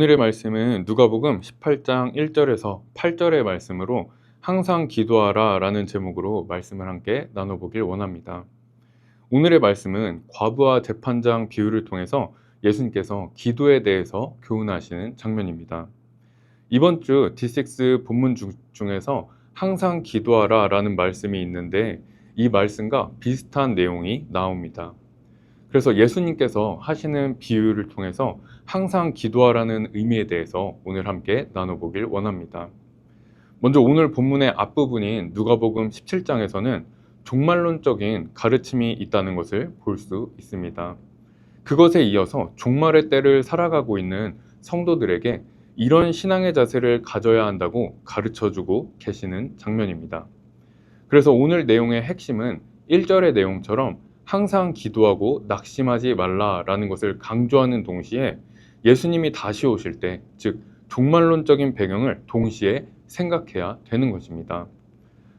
오늘의 말씀은 누가복음 18장 1절에서 8절의 말씀으로 항상 기도하라 라는 제목으로 말씀을 함께 나눠보길 원합니다. 오늘의 말씀은 과부와 재판장 비유를 통해서 예수님께서 기도에 대해서 교훈하시는 장면입니다. 이번 주 D6 본문 중- 중에서 항상 기도하라 라는 말씀이 있는데 이 말씀과 비슷한 내용이 나옵니다. 그래서 예수님께서 하시는 비유를 통해서 항상 기도하라는 의미에 대해서 오늘 함께 나눠보길 원합니다. 먼저 오늘 본문의 앞부분인 누가복음 17장에서는 종말론적인 가르침이 있다는 것을 볼 수 있습니다. 그것에 이어서 종말의 때를 살아가고 있는 성도들에게 이런 신앙의 자세를 가져야 한다고 가르쳐 주고 계시는 장면입니다. 그래서 오늘 내용의 핵심은 1절의 내용처럼 항상 기도하고 낙심하지 말라라는 것을 강조하는 동시에 예수님이 다시 오실 때, 즉, 종말론적인 배경을 동시에 생각해야 되는 것입니다.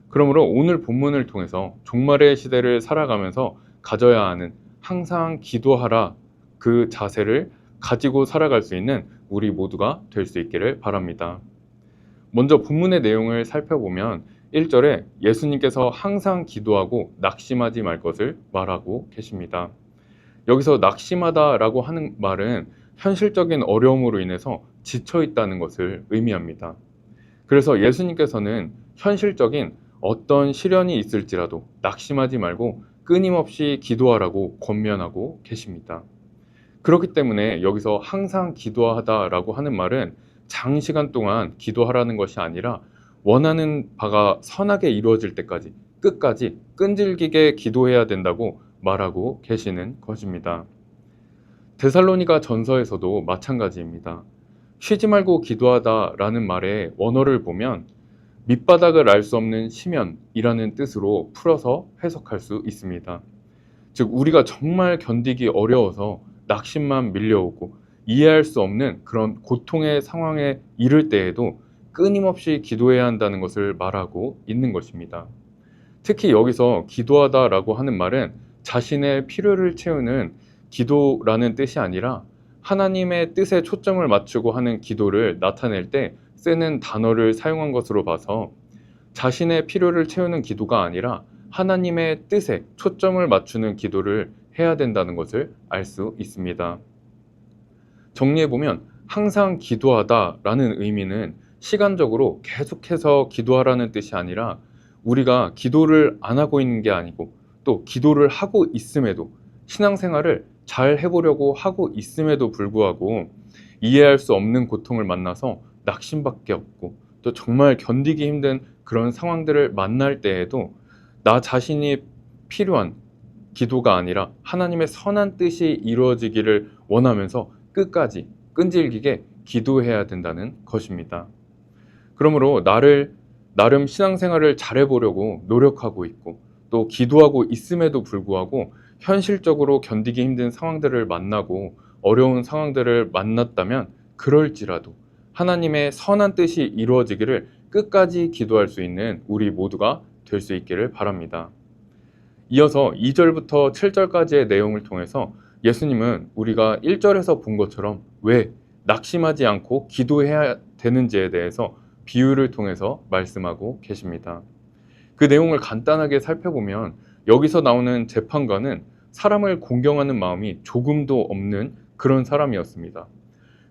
그러므로 오늘 본문을 통해서 종말의 시대를 살아가면서 가져야 하는 항상 기도하라 그 자세를 가지고 살아갈 수 있는 우리 모두가 될 수 있기를 바랍니다. 먼저 본문의 내용을 살펴보면 1절에 예수님께서 항상 기도하고 낙심하지 말 것을 말하고 계십니다. 여기서 낙심하다라고 하는 말은 현실적인 어려움으로 인해서 지쳐 있다는 것을 의미합니다. 그래서 예수님께서는 현실적인 어떤 시련이 있을지라도 낙심하지 말고 끊임없이 기도하라고 권면하고 계십니다. 그렇기 때문에 여기서 항상 기도하다라고 하는 말은 장시간 동안 기도하라는 것이 아니라 원하는 바가 선하게 이루어질 때까지 끝까지 끈질기게 기도해야 된다고 말하고 계시는 것입니다. 데살로니가 전서에서도 마찬가지입니다. 쉬지 말고 기도하다 라는 말의 원어를 보면 밑바닥을 알 수 없는 심연이라는 뜻으로 풀어서 해석할 수 있습니다. 즉, 우리가 정말 견디기 어려워서 낙심만 밀려오고 이해할 수 없는 그런 고통의 상황에 이를 때에도 끊임없이 기도해야 한다는 것을 말하고 있는 것입니다. 특히 여기서 기도하다 라고 하는 말은 자신의 필요를 채우는 기도라는 뜻이 아니라 하나님의 뜻에 초점을 맞추고 하는 기도를 나타낼 때 쓰는 단어를 사용한 것으로 봐서 자신의 필요를 채우는 기도가 아니라 하나님의 뜻에 초점을 맞추는 기도를 해야 된다는 것을 알 수 있습니다. 정리해보면 항상 기도하다 라는 의미는 시간적으로 계속해서 기도하라는 뜻이 아니라 우리가 기도를 안 하고 있는 게 아니고 또 기도를 하고 있음에도 신앙생활을 잘 해보려고 하고 있음에도 불구하고 이해할 수 없는 고통을 만나서 낙심밖에 없고 또 정말 견디기 힘든 그런 상황들을 만날 때에도 나 자신이 필요한 기도가 아니라 하나님의 선한 뜻이 이루어지기를 원하면서 끝까지 끈질기게 기도해야 된다는 것입니다. 그러므로 나를 나름 신앙생활을 잘해보려고 노력하고 있고 또 기도하고 있음에도 불구하고 현실적으로 견디기 힘든 상황들을 만나고 어려운 상황들을 만났다면 그럴지라도 하나님의 선한 뜻이 이루어지기를 끝까지 기도할 수 있는 우리 모두가 될 수 있기를 바랍니다. 이어서 2절부터 7절까지의 내용을 통해서 예수님은 우리가 1절에서 본 것처럼 왜 낙심하지 않고 기도해야 되는지에 대해서 비유를 통해서 말씀하고 계십니다. 그 내용을 간단하게 살펴보면 여기서 나오는 재판관은 사람을 공경하는 마음이 조금도 없는 그런 사람이었습니다.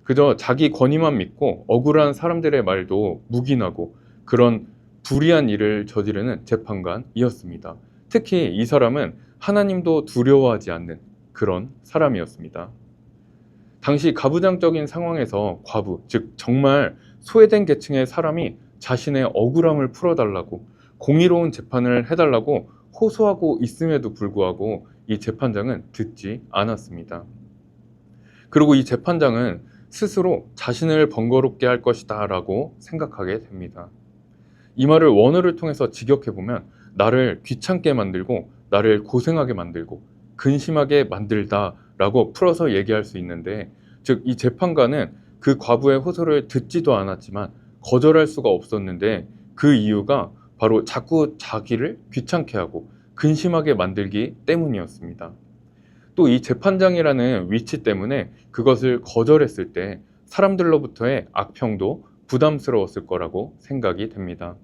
그저 자기 권위만 믿고 억울한 사람들의 말도 묵인하고 그런 불의한 일을 저지르는 재판관이었습니다. 특히 이 사람은 하나님도 두려워하지 않는 그런 사람이었습니다. 당시 가부장적인 상황에서 과부, 즉 정말 소외된 계층의 사람이 자신의 억울함을 풀어달라고 공의로운 재판을 해달라고 호소하고 있음에도 불구하고 이 재판장은 듣지 않았습니다. 그리고 이 재판장은 스스로 자신을 번거롭게 할 것이다 라고 생각하게 됩니다. 이 말을 원어를 통해서 직역해보면 나를 귀찮게 만들고 나를 고생하게 만들고 근심하게 만들다 라고 풀어서 얘기할 수 있는데 즉 이 재판관은 그 과부의 호소를 듣지도 않았지만 거절할 수가 없었는데 그 이유가 바로 자꾸 자기를 귀찮게 하고 근심하게 만들기 때문이었습니다. 또 이 재판장이라는 위치 때문에 그것을 거절했을 때 사람들로부터의 악평도 부담스러웠을 거라고 생각이 됩니다.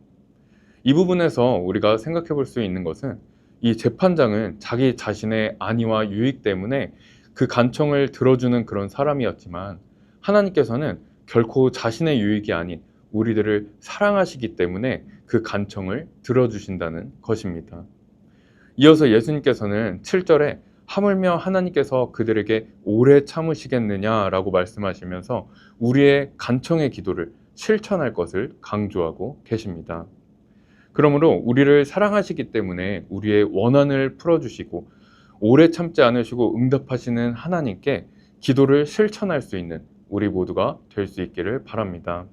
이 부분에서 우리가 생각해 볼 수 있는 것은 이 재판장은 자기 자신의 안위와 유익 때문에 그 간청을 들어주는 그런 사람이었지만 하나님께서는 결코 자신의 유익이 아닌 우리들을 사랑하시기 때문에 그 간청을 들어주신다는 것입니다. 이어서 예수님께서는 7절에 하물며 하나님께서 그들에게 오래 참으시겠느냐라고 말씀하시면서 우리의 간청의 기도를 실천할 것을 강조하고 계십니다. 그러므로 우리를 사랑하시기 때문에 우리의 원한을 풀어주시고 오래 참지 않으시고 응답하시는 하나님께 기도를 실천할 수 있는 우리 모두가 될 수 있기를 바랍니다.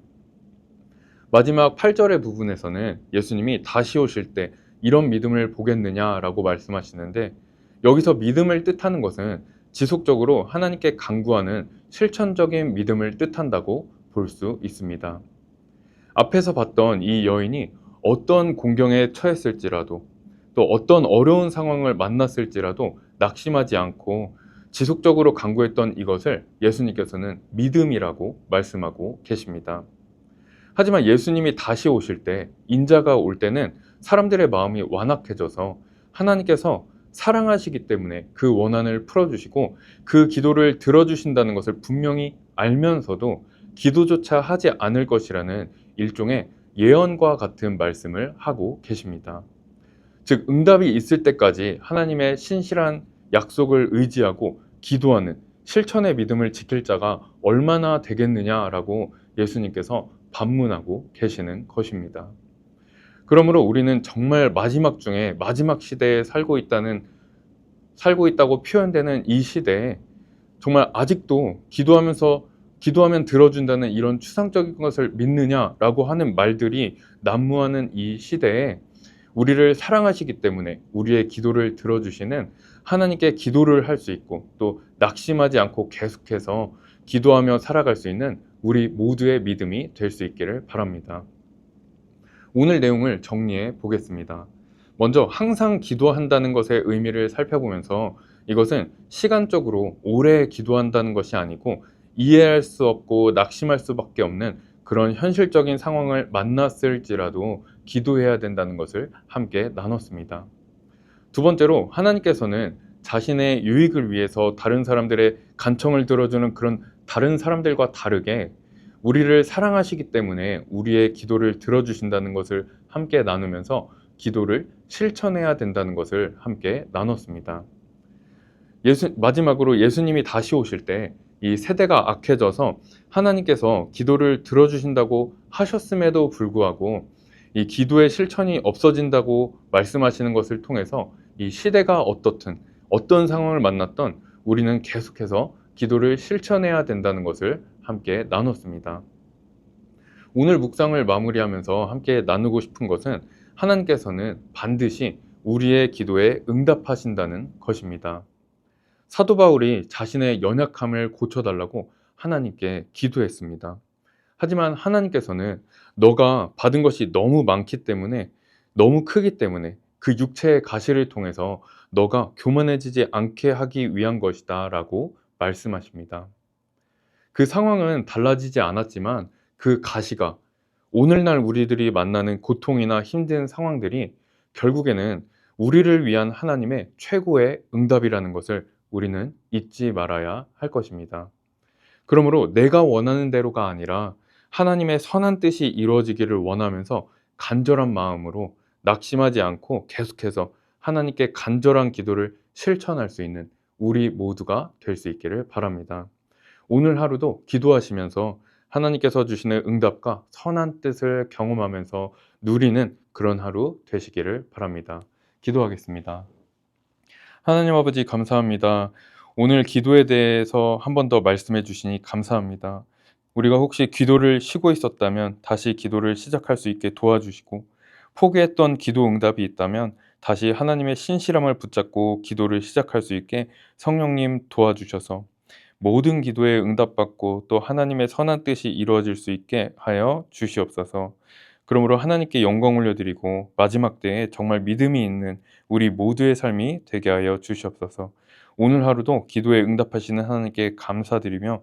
마지막 8절의 부분에서는 예수님이 다시 오실 때 이런 믿음을 보겠느냐라고 말씀하시는데 여기서 믿음을 뜻하는 것은 지속적으로 하나님께 강구하는 실천적인 믿음을 뜻한다고 볼 수 있습니다. 앞에서 봤던 이 여인이 어떤 공경에 처했을지라도 또 어떤 어려운 상황을 만났을지라도 낙심하지 않고 지속적으로 강구했던 이것을 예수님께서는 믿음이라고 말씀하고 계십니다. 하지만 예수님이 다시 오실 때, 인자가 올 때는 사람들의 마음이 완악해져서 하나님께서 사랑하시기 때문에 그 원한을 풀어주시고 그 기도를 들어주신다는 것을 분명히 알면서도 기도조차 하지 않을 것이라는 일종의 예언과 같은 말씀을 하고 계십니다. 즉, 응답이 있을 때까지 하나님의 신실한 약속을 의지하고 기도하는 실천의 믿음을 지킬 자가 얼마나 되겠느냐라고 예수님께서 반문하고 계시는 것입니다. 그러므로 우리는 정말 마지막 중에 마지막 시대에 살고 있다는 살고 있다고 표현되는 이 시대에 정말 아직도 기도하면서 기도하면 들어준다는 이런 추상적인 것을 믿느냐라고 하는 말들이 난무하는 이 시대에 우리를 사랑하시기 때문에 우리의 기도를 들어주시는 하나님께 기도를 할 수 있고 또 낙심하지 않고 계속해서 기도하며 살아갈 수 있는 우리 모두의 믿음이 될 수 있기를 바랍니다. 오늘 내용을 정리해 보겠습니다. 먼저 항상 기도한다는 것의 의미를 살펴보면서 이것은 시간적으로 오래 기도한다는 것이 아니고 이해할 수 없고 낙심할 수밖에 없는 그런 현실적인 상황을 만났을지라도 기도해야 된다는 것을 함께 나눴습니다. 두 번째로 하나님께서는 자신의 유익을 위해서 다른 사람들의 간청을 들어주는 그런 다른 사람들과 다르게 우리를 사랑하시기 때문에 우리의 기도를 들어주신다는 것을 함께 나누면서 기도를 실천해야 된다는 것을 함께 나눴습니다. 예수, 마지막으로 예수님이 다시 오실 때 이 세대가 악해져서 하나님께서 기도를 들어주신다고 하셨음에도 불구하고 이 기도의 실천이 없어진다고 말씀하시는 것을 통해서 이 시대가 어떻든 어떤 상황을 만났던 우리는 계속해서 기도를 실천해야 된다는 것을 함께 나눴습니다. 오늘 묵상을 마무리하면서 함께 나누고 싶은 것은 하나님께서는 반드시 우리의 기도에 응답하신다는 것입니다. 사도 바울이 자신의 연약함을 고쳐달라고 하나님께 기도했습니다. 하지만 하나님께서는 너가 받은 것이 너무 많기 때문에 너무 크기 때문에 그 육체의 가시를 통해서 너가 교만해지지 않게 하기 위한 것이다 라고 말씀하십니다. 그 상황은 달라지지 않았지만 그 가시가 오늘날 우리들이 만나는 고통이나 힘든 상황들이 결국에는 우리를 위한 하나님의 최고의 응답이라는 것을 우리는 잊지 말아야 할 것입니다. 그러므로 내가 원하는 대로가 아니라 하나님의 선한 뜻이 이루어지기를 원하면서 간절한 마음으로 낙심하지 않고 계속해서 하나님께 간절한 기도를 실천할 수 있는 우리 모두가 될 수 있기를 바랍니다. 오늘 하루도 기도하시면서 하나님께서 주시는 응답과 선한 뜻을 경험하면서 누리는 그런 하루 되시기를 바랍니다. 기도하겠습니다. 하나님 아버지 감사합니다. 오늘 기도에 대해서 한 번 더 말씀해 주시니 감사합니다. 우리가 혹시 기도를 쉬고 있었다면 다시 기도를 시작할 수 있게 도와주시고 포기했던 기도 응답이 있다면 다시 하나님의 신실함을 붙잡고 기도를 시작할 수 있게 성령님 도와주셔서 모든 기도에 응답받고 또 하나님의 선한 뜻이 이루어질 수 있게 하여 주시옵소서. 그러므로 하나님께 영광 올려드리고 마지막 때에 정말 믿음이 있는 우리 모두의 삶이 되게 하여 주시옵소서. 오늘 하루도 기도에 응답하시는 하나님께 감사드리며